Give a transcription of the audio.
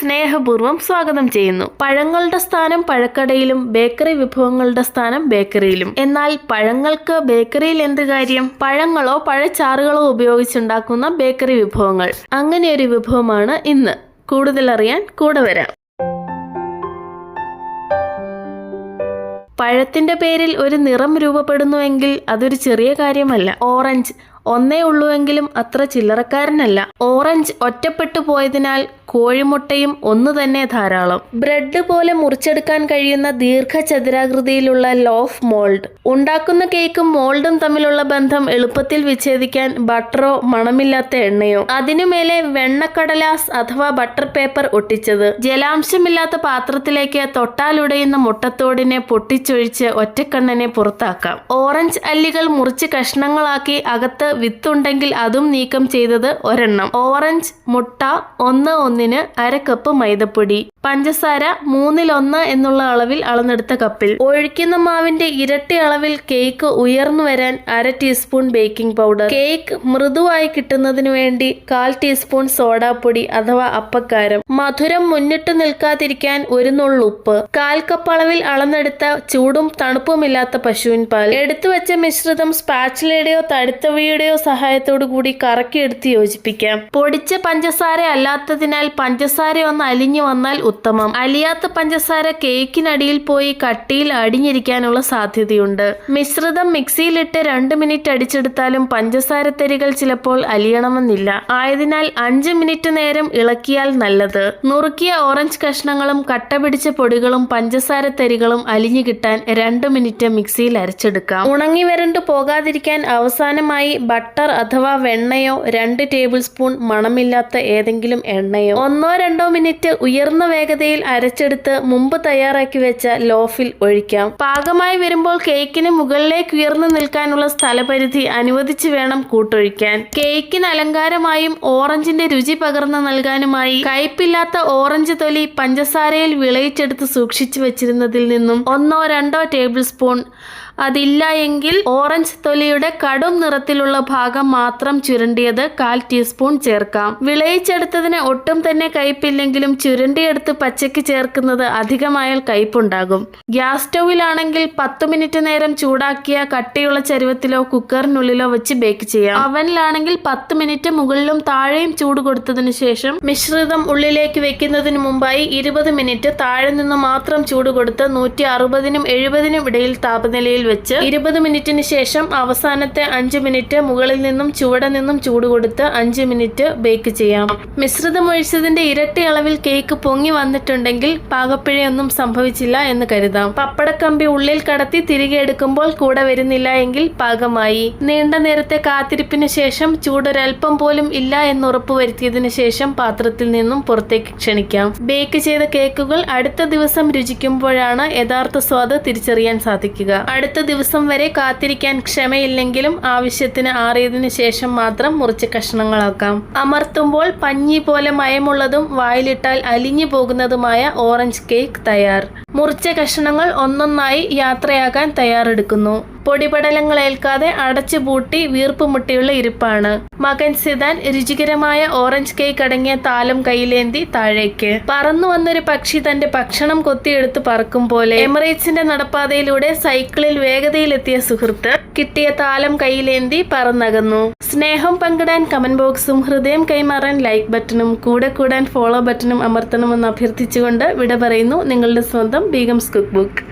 സ്നേഹപൂർവം സ്വാഗതം ചെയ്യുന്നു. പഴങ്ങളുടെ സ്ഥാനം പഴക്കടയിലും ബേക്കറി വിഭവങ്ങളുടെ സ്ഥാനം ബേക്കറിയിലും. എന്നാൽ പഴങ്ങൾക്ക് ബേക്കറിയിൽ എന്ത് കാര്യം? പഴങ്ങളോ പഴച്ചാറുകളോ ഉപയോഗിച്ചുണ്ടാക്കുന്ന ബേക്കറി വിഭവങ്ങൾ. അങ്ങനെ ഒരു വിഭവമാണ് ഇന്ന്. കൂടുതൽ അറിയാൻ കൂടെ വരാം. പഴത്തിന്റെ പേരിൽ ഒരു നിറം രൂപപ്പെടുന്നുവെങ്കിൽ അതൊരു ചെറിയ കാര്യമല്ല. ഓറഞ്ച് ഒന്നേ ഉള്ളുവെങ്കിലും അത്ര ചില്ലറക്കാരനല്ല. ഓറഞ്ച് ഒറ്റപ്പെട്ടു പോയതിനാൽ കോഴിമുട്ടയും ഒന്നു തന്നെ ധാരാളം. ബ്രെഡ് പോലെ മുറിച്ചെടുക്കാൻ കഴിയുന്ന ദീർഘചതുരാകൃതിയിലുള്ള ലോഫ് മോൾഡ്. ഉണ്ടാക്കുന്ന കേക്കും മോൾഡും തമ്മിലുള്ള ബന്ധം എളുപ്പത്തിൽ വിച്ഛേദിക്കാൻ ബട്ടറോ മണമില്ലാത്ത എണ്ണയോ. അതിനുമേലെ വെണ്ണക്കടലാസ് അഥവാ ബട്ടർ പേപ്പർ ഒട്ടിച്ചത്. ജലാംശമില്ലാത്ത പാത്രത്തിലേക്ക് തൊട്ടാലുടയുന്ന മുട്ടത്തോടിനെ പൊട്ടിച്ചൊഴിച്ച് ഒറ്റക്കണ്ണനെ പുറത്താക്കാം. ഓറഞ്ച് അല്ലികൾ മുറിച്ച് കഷ്ണങ്ങളാക്കി അകത്ത് വിത്തുണ്ടെങ്കിൽ അതും നീക്കം ചെയ്തത് ഒരെണ്ണം. ഓറഞ്ച് മുട്ട ഒന്ന് ഒന്നിന് അര കപ്പ് മൈദപ്പൊടി. പഞ്ചസാര മൂന്നിലൊന്ന് എന്നുള്ള അളവിൽ അളന്നെടുത്ത കപ്പിൽ ഒഴിക്കുന്ന മാവിന്റെ ഇരട്ടി അളവിൽ കേക്ക് ഉയർന്നു വരാൻ അര ടീസ്പൂൺ ബേക്കിംഗ് പൗഡർ കേക്ക് മൃദുവായി കിട്ടുന്നതിന് വേണ്ടി കാൽ ടീസ്പൂൺ സോഡാപ്പൊടി അഥവാ അപ്പക്കാരം. മധുരം മുന്നിട്ട് നിൽക്കാതിരിക്കാൻ ഒരു നുള്ളുപ്പ് കാൽ കപ്പ് അളവിൽ അളന്നെടുത്ത ചൂടും തണുപ്പുമില്ലാത്ത പശുവിൻ പാൽ. എടുത്തു വെച്ച മിശ്രിതം സ്പാച്ചിലയുടെയോ തടുത്തവയുടെയോ സഹായത്തോടു കൂടി കറക്കിയെടുത്ത് യോജിപ്പിക്കാം. പൊടിച്ച പഞ്ചസാര അല്ലാത്തതിനാൽ പഞ്ചസാര ഒന്ന് അലിഞ്ഞു വന്നാൽ ഉത്തമം. അലിയാത്ത പഞ്ചസാര കേക്കിനടിയിൽ പോയി കട്ടിയിൽ അടിഞ്ഞിരിക്കാനുള്ള സാധ്യതയുണ്ട്. മിശ്രിതം മിക്സിയിലിട്ട് രണ്ട് മിനിറ്റ് അടിച്ചെടുത്താലും പഞ്ചസാര തരികൾ ചിലപ്പോൾ അലിയണമെന്നില്ല. ആയതിനാൽ അഞ്ച് മിനിറ്റ് നേരം ഇളക്കിയാൽ നല്ലത്. നുറുക്കിയ ഓറഞ്ച് കഷ്ണങ്ങളും കട്ട പിടിച്ച പൊടികളും പഞ്ചസാര തരികളും അലിഞ്ഞു കിട്ടാൻ രണ്ട് മിനിറ്റ് മിക്സിയിൽ അരച്ചെടുക്കാം. ഉണങ്ങി വരണ്ടു പോകാതിരിക്കാൻ അവസാനമായി ബട്ടർ അഥവാ വെണ്ണയോ രണ്ട് ടേബിൾ സ്പൂൺ മണമില്ലാത്ത ഏതെങ്കിലും എണ്ണയോ ഒന്നോ രണ്ടോ മിനിറ്റ് ഉയർന്ന വേഗതയിൽ അരച്ചെടുത്ത് മുമ്പ് തയ്യാറാക്കി വെച്ച ലോഫിൽ ഒഴിക്കാം. പാകമായി വരുമ്പോൾ കേക്കിന് മുകളിലേക്ക് ഉയർന്നു നിൽക്കാനുള്ള സ്ഥലപരിധി അനുവദിച്ചു വേണം കൂട്ടൊഴിക്കാൻ. കേക്കിന് അലങ്കാരമായും ഓറഞ്ചിന്റെ രുചി പകർന്നു നൽകാനുമായി കയ്പില്ലാത്ത ഓറഞ്ച് തൊലി പഞ്ചസാരയിൽ വിളയിച്ചെടുത്ത് സൂക്ഷിച്ചു വെച്ചിരുന്നതിൽ നിന്നും ഒന്നോ രണ്ടോ ടേബിൾ സ്പൂൺ അതില്ല എങ്കിൽ ഓറഞ്ച് തൊലിയുടെ കടും നിറത്തിലുള്ള ഭാഗം മാത്രം ചുരണ്ടിയത് കാൽ ടീസ്പൂൺ ചേർക്കാം. വിളയിച്ചെടുത്തതിന് ഒട്ടും തന്നെ കയ്പില്ലെങ്കിലും ചുരണ്ടിയെടുത്ത് പച്ചയ്ക്ക് ചേർക്കുന്നത് അധികമായാൽ കയ്പുണ്ടാകും. ഗ്യാസ് സ്റ്റൗവിലാണെങ്കിൽ പത്ത് മിനിറ്റ് നേരം ചൂടാക്കിയ കട്ടിയുള്ള ചരുവത്തിലോ കുക്കറിനുള്ളിലോ വെച്ച് ബേക്ക് ചെയ്യാം. അവനിലാണെങ്കിൽ പത്ത് മിനിറ്റ് മുകളിലും താഴെയും ചൂട് കൊടുത്തതിന് ശേഷം മിശ്രിതം ഉള്ളിലേക്ക് വെക്കുന്നതിന് മുമ്പായി ഇരുപത് മിനിറ്റ് താഴെ നിന്ന് മാത്രം ചൂട് കൊടുത്ത് നൂറ്റി അറുപതിനും എഴുപതിനും ഇടയിൽ താപനിലയിൽ വെച്ച് ഇരുപത് മിനിറ്റിന് ശേഷം അവസാനത്തെ അഞ്ച് മിനിറ്റ് മുകളിൽ നിന്നും ചുവടെ നിന്നും ചൂട് കൊടുത്ത് അഞ്ച് മിനിറ്റ് ബേക്ക് ചെയ്യാം. മിശ്രിതം ഒഴിച്ചതിന്റെ ഇരട്ടി അളവിൽ കേക്ക് പൊങ്ങി വന്നിട്ടുണ്ടെങ്കിൽ പാകപ്പിഴയൊന്നും സംഭവിച്ചില്ല എന്ന് കരുതാം. പപ്പടക്കമ്പി ഉള്ളിൽ കടത്തി തിരികെ എടുക്കുമ്പോൾ കൂടെ വരുന്നില്ല എങ്കിൽ പാകമായി. നീണ്ട നേരത്തെ കാത്തിരിപ്പിന് ശേഷം ചൂടൊരൽപ്പം പോലും ഇല്ല എന്ന് ഉറപ്പുവരുത്തിയതിനു ശേഷം പാത്രത്തിൽ നിന്നും പുറത്തേക്ക് ക്ഷണിക്കാം. ബേക്ക് ചെയ്ത കേക്കുകൾ അടുത്ത ദിവസം രുചിക്കുമ്പോഴാണ് യഥാർത്ഥ സ്വാദ് തിരിച്ചറിയാൻ സാധിക്കുക. അടുത്ത ദിവസം വരെ കാത്തിരിക്കാൻ ക്ഷമയില്ലെങ്കിലും ആവശ്യത്തിന് ആറിയതിനു ശേഷം മാത്രം മുറിച്ച് കഷ്ണങ്ങളാക്കാം. അമർത്തുമ്പോൾ പഞ്ഞി പോലെ മയമുള്ളതും വായിലിട്ടാൽ അലിഞ്ഞു പോകുന്നതുമായ ഓറഞ്ച് കേക്ക് തയ്യാർ. മുറിച്ച കഷ്ണങ്ങൾ ഒന്നൊന്നായി യാത്രയാകാൻ തയ്യാറെടുക്കുന്നു. പൊടിപടലങ്ങൾ ഏൽക്കാതെ അടച്ചു പൂട്ടി വീർപ്പ് മുട്ടിയുള്ള ഇരിപ്പാണ്. മകൻ സിദാൻ രുചികരമായ ഓറഞ്ച് കേക്ക് അടങ്ങിയ താലം കയ്യിലേന്തി താഴേക്ക്. പറന്നു വന്നൊരു പക്ഷി തന്റെ ഭക്ഷണം കൊത്തിയെടുത്ത് പറക്കും പോലെ. എമിറേറ്റ്സിന്റെ നടപ്പാതയിലൂടെ സൈക്കിളിൽ വേഗതയിലെത്തിയ സുഹൃത്ത് കിട്ടിയ താലം കയ്യിലേന്തി പറന്നകന്നു. സ്നേഹം പങ്കിടാൻ കമന്റ് ബോക്സും ഹൃദയം കൈമാറാൻ ലൈക്ക് ബട്ടണും കൂടെ കൂടാൻ ഫോളോ ബട്ടണും അമർത്തണമെന്ന് അഭ്യർത്ഥിച്ചുകൊണ്ട് വിട പറയുന്നു നിങ്ങളുടെ സ്വന്തം ബീഗംസ് കുക്ക് ബുക്ക്.